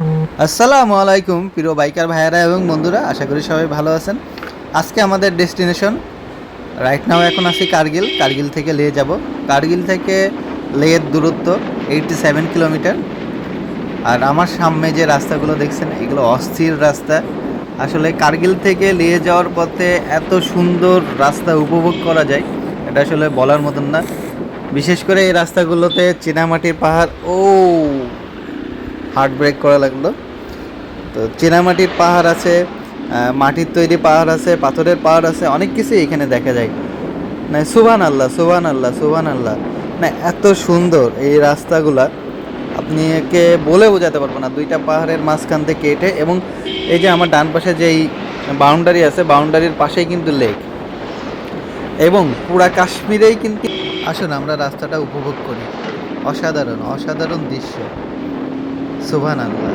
আসসালামু আলাইকুম, প্রিয় বাইকার ভাইয়েরা এবং বন্ধুরা, আশা করি সবাই ভালো আছেন। আজকে আমাদের ডেস্টিনেশন রাইট নাও এখন আছি কার্গিল কার্গিল থেকে লে যাব। কার্গিল থেকে লেয়ের দূরত্ব এইটটি সেভেন কিলোমিটার আর আমার সামনে যে রাস্তাগুলো দেখছেন, এগুলো অস্থির রাস্তা। আসলে কার্গিল থেকে লিয়ে যাওয়ার পথে এত সুন্দর রাস্তা উপভোগ করা যায়, এটা আসলে বলার মতন না। বিশেষ করে এই রাস্তাগুলোতে চীনামাটির পাহাড়, ও হার্ট ব্রেক করা লাগল। তো চীনামাটির পাহাড় আছে মাটির তৈরি পাহাড় আছে, পাথরের পাহাড় আছে, অনেক কিছু এখানে দেখা যায়। না সুবান আল্লাহ সুবান আল্লাহ সুবান আল্লাহ না, এত সুন্দর এই রাস্তাগুলা। আপনি একে বলে বোঝাতে পারব না, দুইটা পাহাড়ের মাঝখান থেকে কেটে এবং এই যে আমার ডান পাশে যেই বাউন্ডারি আছে, বাউন্ডারির পাশেই কিন্তু লেক। এবং পুরা কাশ্মীরেই কিন্তু আসুন, আমরা রাস্তাটা উপভোগ করি। অসাধারণ অসাধারণ দৃশ্য। সুবহান আল্লাহ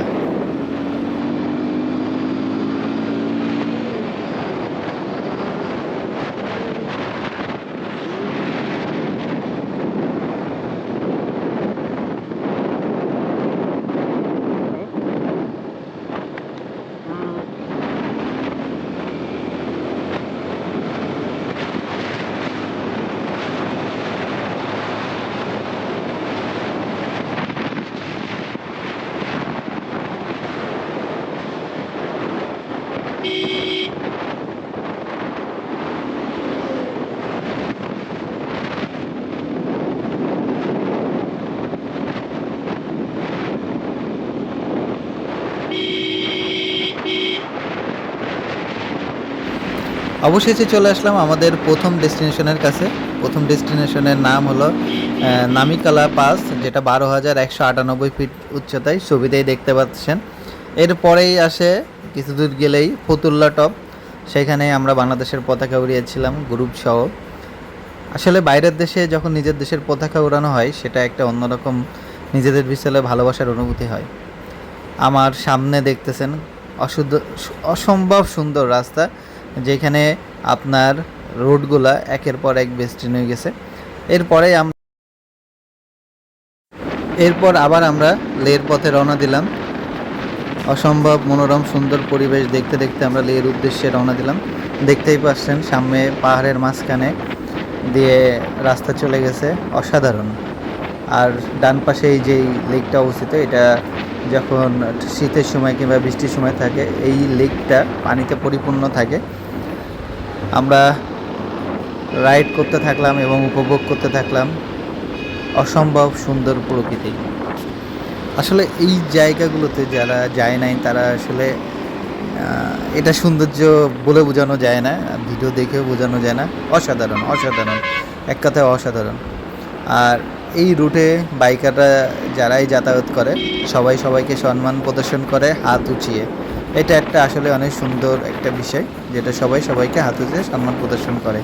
অবশেষে চলে আসলাম আমাদের প্রথম ডেস্টিনেশনের কাছে। প্রথম ডেস্টিনেশনের নাম হলো নামিকালা পাস, যেটা বারো হাজার একশো আটানব্বই ফিট উচ্চতায় ছবিতেই দেখতে পাচ্ছেন। এরপরেই আসে কিছু দূর গেলেই ফতুল্লা টপ। সেখানে আমরা বাংলাদেশের পতাকা উড়িয়েছিলাম, গ্রুপ সহ। আসলে বাইরের দেশে যখন নিজের দেশের পতাকা উড়ানো হয়, সেটা একটা অন্যরকম নিজেদের বিশালে ভালোবাসার অনুভূতি হয়। আমার সামনে দেখতেছেন অসম্ভব সুন্দর রাস্তা। যেখানে আপনার রোডগুলা একের পর এক বেস্টিন হয়ে গেছে। এরপরে এরপর আবার আমরা লের পথে রওনা দিলাম। অসম্ভব মনোরম সুন্দর পরিবেশ দেখতে দেখতে আমরা লের উদ্দেশ্যে রওনা দিলাম। দেখতেই পাচ্ছেন সামনে পাহাড়ের মাঝখানে দিয়ে রাস্তা চলে গেছে অসাধারণ। আর ডান পাশে এই যেই লেকটা অবস্থিত, এটা যখন শীতের সময় কিংবা বৃষ্টির সময় থাকে, এই লেকটা পানিতে পরিপূর্ণ থাকে। আমরা রাইড করতে থাকলাম এবং উপভোগ করতে থাকলাম অসম্ভব সুন্দর প্রকৃতি। আসলে এই জায়গাগুলোতে যারা যায় নাই, তারা আসলে এটা সৌন্দর্য বলে বোঝানো যায় না, ভিডিও দেখেও বোঝানো যায় না। অসাধারণ অসাধারণ, এক কথায় অসাধারণ। আর এই রুটে বাইকাররা যারাই যাতায়াত করে, সবাই সবাইকে সম্মান প্রদর্শন করে, হাত উঁচিয়ে। এটা একটা আসলে অনেক সুন্দর একটা বিষয়, যেটা সবাই সবাইকে হাতে উঁচিয়ে সম্মান প্রদর্শন করে।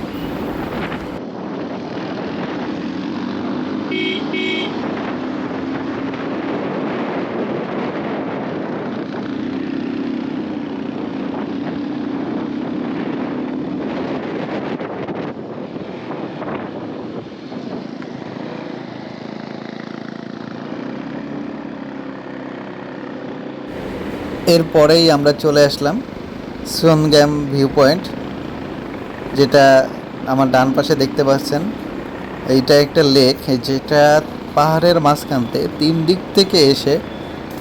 এরপরেই আমরা চলে আসলাম সোনগ্যাম ভিউ পয়েন্ট যেটা আমার ডান পাশে দেখতে পাচ্ছেন। এইটা একটা লেক, যেটা পাহাড়ের মাঝখানতে তিন দিক থেকে এসে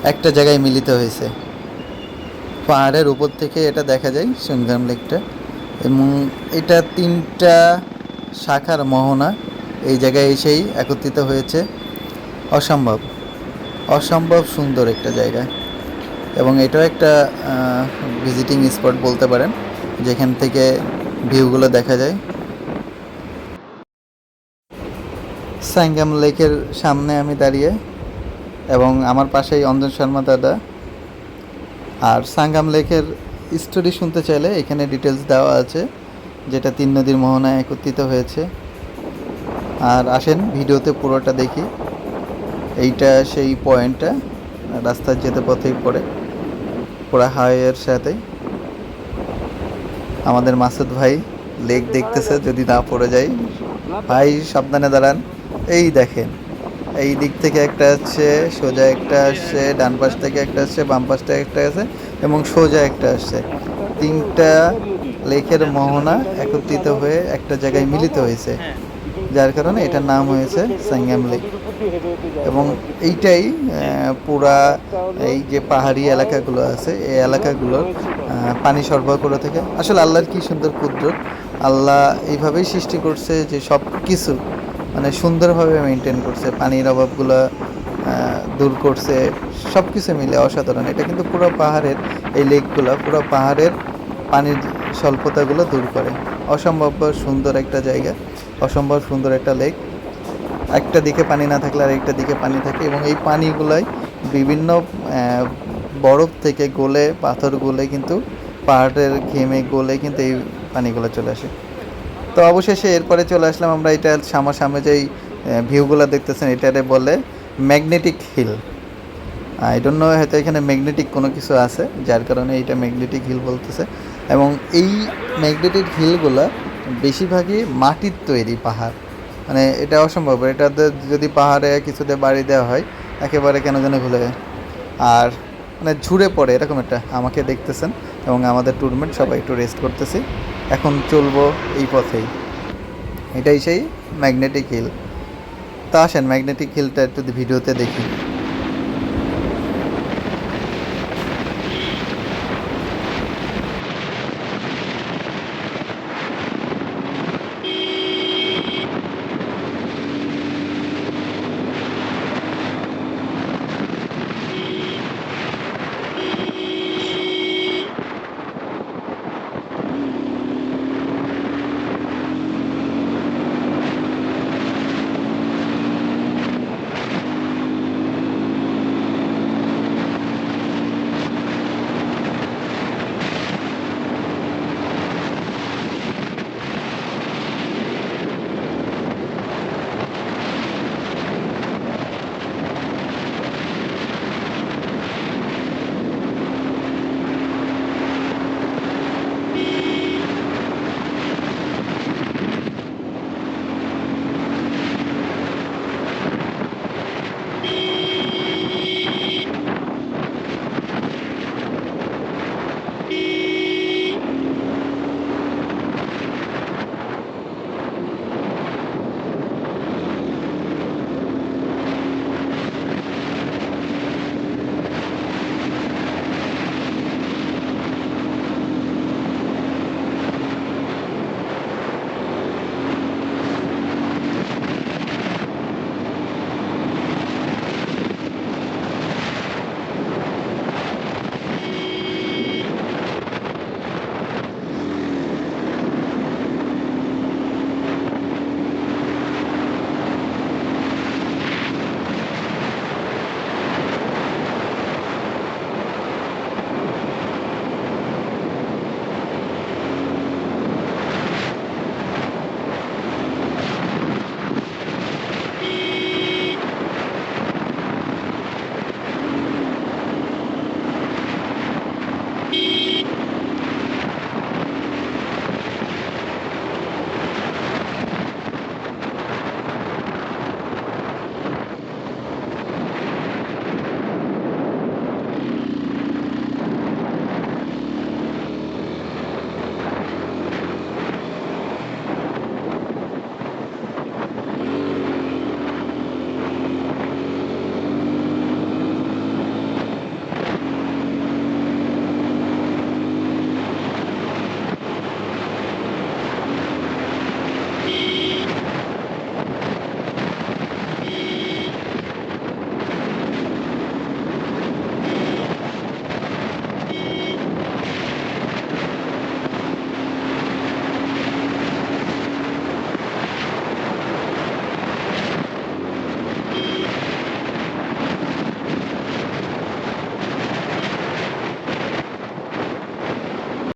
একটা জায়গায় মিলিত হয়েছে। পাহাড়ের উপর থেকে এটা দেখা যায় সোনগ্রাম লেকটা। এবং এটা তিনটা শাখার মোহনা এই জায়গায় এসেই একত্রিত হয়েছে। অসম্ভব। অসম্ভব সুন্দর একটা জায়গা। এবং এটাও একটা ভিজিটিং স্পট বলতে পারেন, যেখান থেকে ভিউগুলো দেখা যায়। সাঙ্গাম লেকের সামনে আমি দাঁড়িয়ে এবং আমার পাশেই অঞ্জন শর্মা দাদা। আর সাঙ্গাম লেকের স্টোরি শুনতে চাইলে এখানে ডিটেলস দেওয়া আছে, যেটা তিন নদীর মোহনায় একত্রিত হয়েছে। আর আসেন ভিডিওতে পুরোটা দেখি। এইটা সেই পয়েন্টটা রাস্তার যেতে পথেই পড়ে। পুরা হাইওয়ের সাথে আমাদের মাসুদ ভাই লেক দেখতেছে, যদি না পড়ে যায় ভাই, সাবধানে দাঁড়ান। এই দেখেন, এই দিক থেকে একটা আসছে সোজা একটা আসছে ডান পাশ থেকে একটা আসছে বাম পাশ থেকে একটা আছে এবং সোজা একটা আসছে তিনটা লেকের মোহনা একত্রিত হয়ে একটা জায়গায় মিলিত হয়েছে। যার কারণে এটার নাম হয়েছে সাঙ্গাম লেক। এবং এইটাই পুরা এই যে পাহাড়ি এলাকাগুলো আছে, এই এলাকাগুলোর পানি সরবরাহ করে থাকে। আসলে আল্লাহর কি সুন্দর কুদরত। আল্লাহ এইভাবেই সৃষ্টি করছে যে সব কিছু মানে সুন্দরভাবে মেনটেন করছে, পানির অভাবগুলো দূর করছে সব কিছু মিলে অসাধারণ। এটা কিন্তু পুরো পাহাড়ের, এই লেকগুলো পুরো পাহাড়ের পানির স্বল্পতাগুলো দূর করে। অসম্ভব সুন্দর একটা জায়গা, অসম্ভব সুন্দর একটা লেক। একটা দিকে পানি না থাকলে আর একটা দিকে পানি থাকে এবং এই পানিগুলাই বিভিন্ন বরফ থেকে গলে, পাথর গলে কিন্তু পাহাড়ের ঘেমে গলে কিন্তু এই পানিগুলো চলে আসে। তো অবশেষে এরপরে চলে আসলাম আমরা এটা সামনে যেই ভিউগুলো দেখতেছেন এটারে বলে magnetic hill I don't know হয়তো এখানে ম্যাগনেটিক কোনো কিছু আছে, যার কারণে এটা ম্যাগনেটিক হিল বলতেছে। এবং এই ম্যাগনেটিক হিলগুলো বেশিরভাগই মাটির তৈরি পাহাড়। মানে এটা অসম্ভব। এটাতে যদি পাহাড়ে কিছুতে বাড়ি দেওয়া হয়, একেবারে কেন যেন ভুলে যায়। আর মানে ঝুড়ে পড়ে, এরকম একটা আমাকে দেখতেছেন এবং আমাদের টুর্নামেন্ট সবাই একটু রেস্ট করতেছি। এখন চলবো এই পথেই। এটাই সেই ম্যাগনেটিক হিল তা আসেন ম্যাগনেটিক হিলটা একটু ভিডিওতে দেখি।